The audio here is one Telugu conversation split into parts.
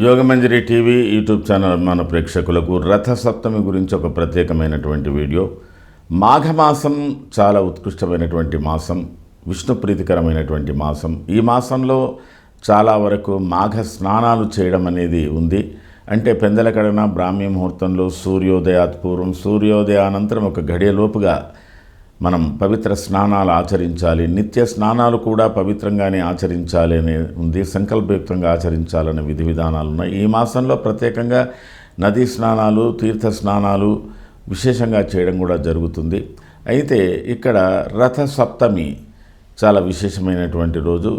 యోగమంజరి టీవీ యూట్యూబ్ ఛానల్ అభిమాన ప్రేక్షకులకు రథసప్తమి గురించి ఒక ప్రత్యేకమైనటువంటి వీడియో. మాఘమాసం చాలా ఉత్కృష్టమైనటువంటి మాసం విష్ణు ప్రీతికరమైనటువంటి మాసం. ఈ మాసంలో చాలా వరకు మాఘ స్నానాలు చేయడం అనేది ఉంది. అంటే పెందలకడన బ్రాహ్మీ ముహూర్తంలో సూర్యోదయాత్ పూర్వం సూర్యోదయానంతరం ఒక గడియలోపుగా మనం పవిత్ర స్నానాలు ఆచరించాలి నిత్య స్నానాలు కూడా పవిత్రంగానే ఆచరించాలి అని ఉంది సంకల్పయుక్తంగా ఆచరించాలనే విధి విధానాలు ఉన్నాయి. ఈ మాసంలో ప్రత్యేకంగా నదీ స్నానాలు తీర్థ స్నానాలు విశేషంగా చేయడం కూడా జరుగుతుంది. అయితే ఇక్కడ రథ సప్తమి చాలా విశేషమైనటువంటి రోజు.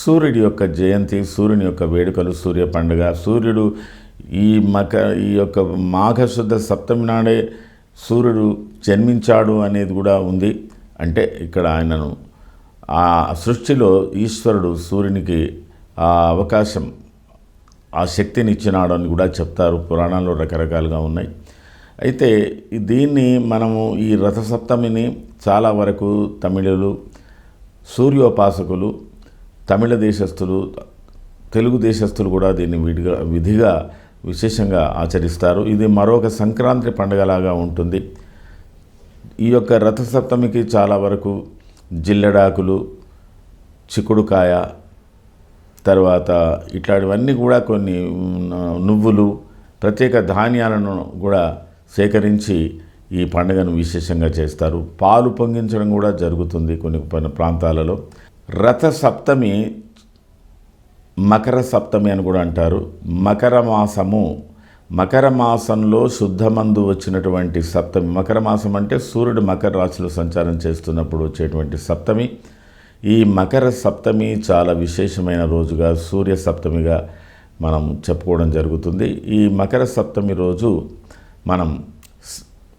సూర్యుడి యొక్క జయంతి సూర్యుని యొక్క వేడుకలు సూర్య పండుగ. సూర్యుడు ఈ మక ఈ యొక్క మాఘశుద్ధ సప్తమి నాడే సూర్యుడు జన్మించాడు అనేది కూడా ఉంది. అంటే ఇక్కడ ఆయనను ఆ సృష్టిలో ఈశ్వరుడు సూర్యునికి ఆ అవకాశం ఆ శక్తిని ఇచ్చినాడు అని కూడా చెప్తారు. పురాణాల్లో రకరకాలుగా ఉన్నాయి. అయితే దీన్ని మనము ఈ రథసప్తమిని చాలా వరకు తమిళులు సూర్యోపాసకులు తమిళ దేశస్థులు తెలుగు దేశస్థులు కూడా దీన్ని విడిగా విధిగా విశేషంగా ఆచరిస్తారు. ఇది మరొక సంక్రాంతి పండుగలాగా ఉంటుంది. ఈ యొక్క రథసప్తమికి చాలా వరకు జిల్లెడాకులు చిక్కుడుకాయ తర్వాత ఇట్లాంటివన్నీ కూడా కొన్ని నువ్వులు ప్రత్యేక ధాన్యాలను కూడా సేకరించి ఈ పండుగను విశేషంగా చేస్తారు. పాలు పొంగించడం కూడా జరుగుతుంది కొన్ని కొన్ని ప్రాంతాలలో. రథ సప్తమి మకర సప్తమి అని కూడా అంటారు. మకర మాసము మకర మాసంలో శుద్ధమందు వచ్చినటువంటి సప్తమి. మకర మాసం అంటే సూర్యుడు మకర రాశిలో సంచారం చేస్తున్నప్పుడు వచ్చేటువంటి సప్తమి. ఈ మకర సప్తమి చాలా విశేషమైన రోజుగా సూర్య సప్తమిగా మనం చెప్పుకోవడం జరుగుతుంది. ఈ మకర సప్తమి రోజు మనం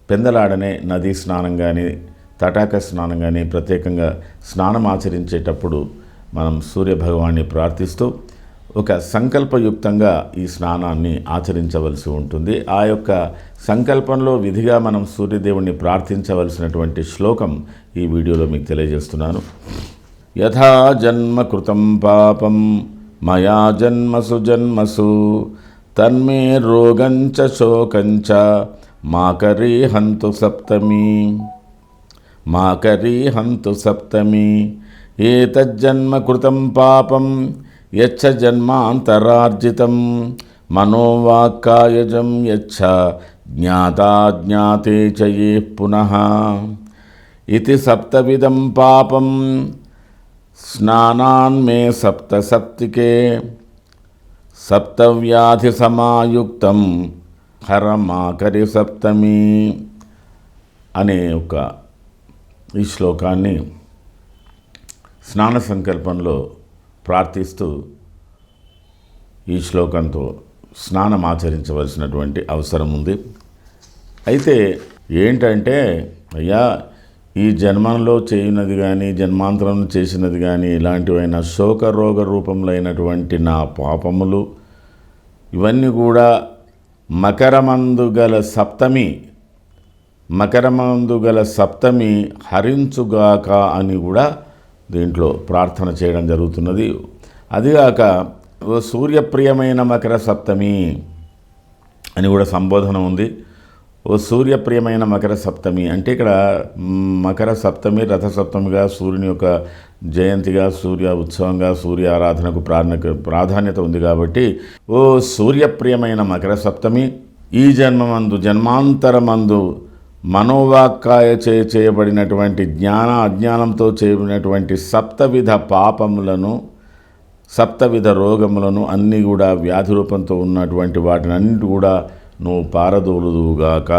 పెందలాడనే నదీ స్నానం కానీ తటాక స్నానం కానీ ప్రత్యేకంగా స్నానం ఆచరించేటప్పుడు మనం సూర్యభగవాన్ని ప్రార్థిస్తూ ఒక సంకల్పయుక్తంగా ఈ స్నానాన్ని ఆచరించవలసి ఉంటుంది. ఆ యొక్క సంకల్పంలో విధిగా మనం సూర్యదేవుణ్ణి ప్రార్థించవలసినటువంటి శ్లోకం ఈ వీడియోలో మీకు తెలియజేస్తున్నాను. యథా జన్మ కృతం పాపం మయా జన్మసు జన్మసు తన్మే రోగంచ శోకంచ మాకరీ హంతు సప్తమి మాకరీ హంతు సప్తమి ఏతజ్జన్మ కృతం పాపం యచ్చ జన్మాంతరార్జితం. మనోవాక్కాయజం యచ్చ జ్ఞాతాజ్ఞాతే చయే పునః. ఇది సప్తవిధం పాపం స్నానాన్మే సప్తసప్తికే. సప్తవ్యాధి సమాయుక్తం హరమాకరి సప్తమి అనే ఒక ఈ శ్లోకాన్ని స్నాన సంకల్పంలో ప్రార్థిస్తూ ఈ శ్లోకంతో స్నానం ఆచరించవలసినటువంటి అవసరం ఉంది. అయితే ఏంటంటే అయ్యా ఈ జన్మంలో చేయనది కానీ జన్మాంతరం చేసినది కానీ ఇలాంటివైన శోకరోగ రూపంలో అయినటువంటి నా పాపములు ఇవన్నీ కూడా మకరమందు గల సప్తమి మకరమందు గల సప్తమి హరించుగాక అని కూడా దీంట్లో ప్రార్థన చేయడం జరుగుతున్నది. అదిగాక ఓ సూర్యప్రియమైన మకర సప్తమి అని కూడా సంబోధన ఉంది. ఓ సూర్యప్రియమైన మకర సప్తమి అంటే ఇక్కడ మకర సప్తమి రథ సప్తమిగా సూర్యుని యొక్క జయంతిగా సూర్య ఉత్సవంగా సూర్య ఆరాధనకు ప్రాణ ప్రాధాన్యత ఉంది కాబట్టి ఓ సూర్యప్రియమైన మకర సప్తమి ఈ జన్మమందు జన్మాంతరమందు మనోవాక్కాయ చే చేయబడినటువంటి జ్ఞాన అజ్ఞానంతో చేయబడినటువంటి సప్తవిధ పాపములను సప్తవిధ రోగములను అన్నీ కూడా వ్యాధి రూపంతో ఉన్నటువంటి వాటిని అన్నిటి కూడా నువ్వు పారదోలుదువుగాక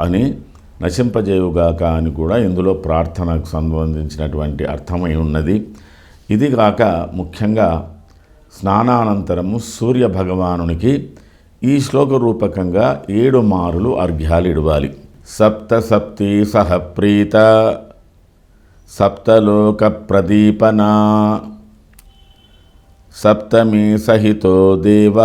అని నశింపజేయుగాక అని కూడా ఇందులో ప్రార్థనకు సంబంధించినటువంటి అర్థమై ఉన్నది. ఇది కాక ముఖ్యంగా స్నానానంతరము సూర్య భగవానునికి ఈ శ్లోక రూపకంగా ఏడు మారులు అర్ఘ్యాలు ఇడవాలి సప్తసప్తి సహ ప్రీత సప్తలోక ప్రదీపనా సప్తమీ సహితో దేవ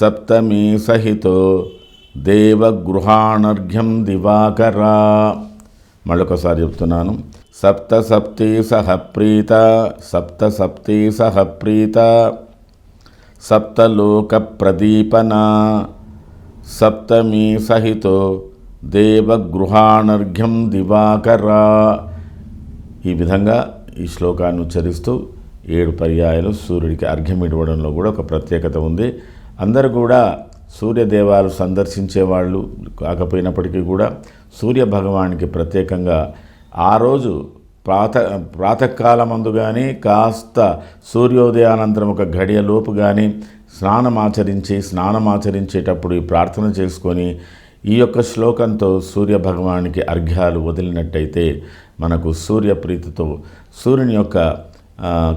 సప్తమీ సహితో దేవగృహాణర్ఘ్యం దివాకరా మళ్ళొకసారి చెప్తున్నాను. సప్త సప్తి సహ ప్రీత సప్త సప్తి సహ ప్రీత సప్తలోక ప్రదీపనా సప్తమీ సహితో దేవగృహానర్ఘ్యం దివాకరా. ఈ విధంగా ఈ శ్లోకాన్ని ఉచ్చరిస్తూ ఏడు పర్యాయాలు సూర్యుడికి అర్ఘ్యం ఇవ్వడంలో కూడా ఒక ప్రత్యేకత ఉంది. అందరూ కూడా సూర్యదేవాలు సందర్శించేవాళ్ళు కాకపోయినప్పటికీ కూడా సూర్య భగవానికి ప్రత్యేకంగా ఆ రోజు ప్రాత ప్రాతకాలమందు కానీ కాస్త సూర్యోదయానంతరం ఒక గడియలోపు కానీ స్నానం ఆచరించి స్నానం ఆచరించేటప్పుడు ఈ ప్రార్థన చేసుకొని ఈ యొక్క శ్లోకంతో సూర్య భగవానికి అర్ఘ్యాలు వదిలినట్టయితే మనకు సూర్యప్రీతితో సూర్యుని యొక్క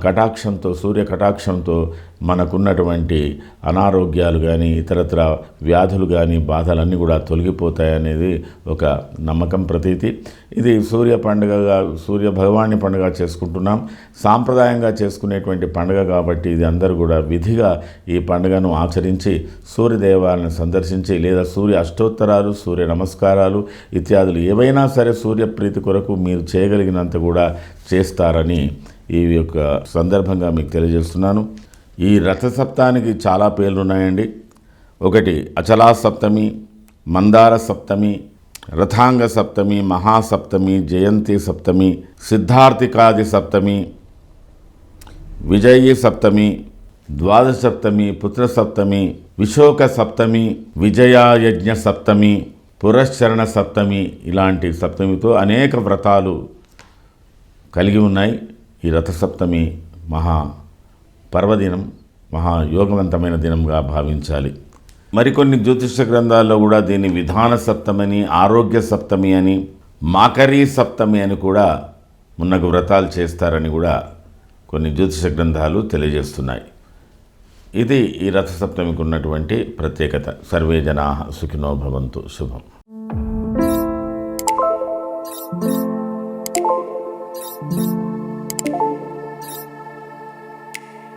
కటాక్షంతో సూర్య కటాక్షంతో మనకున్నటువంటి అనారోగ్యాలు కానీ ఇతరత్ర వ్యాధులు కానీ బాధలన్నీ కూడా తొలగిపోతాయనేది ఒక నమ్మకం ప్రతీతి. ఇది సూర్య పండుగగా సూర్య భగవాని పండుగ చేసుకుంటున్నాం. సాంప్రదాయంగా చేసుకునేటువంటి పండుగ కాబట్టి ఇది అందరూ కూడా విధిగా ఈ పండుగను ఆచరించి సూర్యదేవాలను సందర్శించి లేదా సూర్య అష్టోత్తరాలు సూర్య నమస్కారాలు ఇత్యాదులు ఏవైనా సరే సూర్యప్రీతి కొరకు మీరు చేయగలిగినంత కూడా చేస్తారని ఈ యొక్క సందర్భంగా మీకు తెలియజేస్తున్నాను. ఈ రథసప్తానికి చాలా పేర్లు ఉన్నాయండి ఒకటి అచలా సప్తమి మందార సప్తమి రథాంగ సప్తమి మహాసప్తమి జయంతి సప్తమి సిద్ధార్థికాది సప్తమి విజయీ సప్తమి ద్వాదశ సప్తమి పుత్ర సప్తమి విశోక సప్తమి విజయాయజ్ఞ సప్తమి పురశ్చరణ సప్తమి ఇలాంటి సప్తమితో అనేక వ్రతాలు కలిగి ఉన్నాయి. ఈ రథసప్తమి మహా పర్వదినం మహా యోగవంతమైన దినంగా భావించాలి. మరికొన్ని జ్యోతిష గ్రంథాల్లో కూడా దీన్ని విధాన సప్తమని ఆరోగ్య సప్తమి అని మాకరీ సప్తమి అని కూడా మున్నకు వ్రతాలు చేస్తారని కూడా కొన్ని జ్యోతిష గ్రంథాలు తెలియజేస్తున్నాయి. ఇది ఈ రథసప్తమికి ఉన్నటువంటి ప్రత్యేకత. సర్వే జనా సుఖినో భవంతు. శుభం.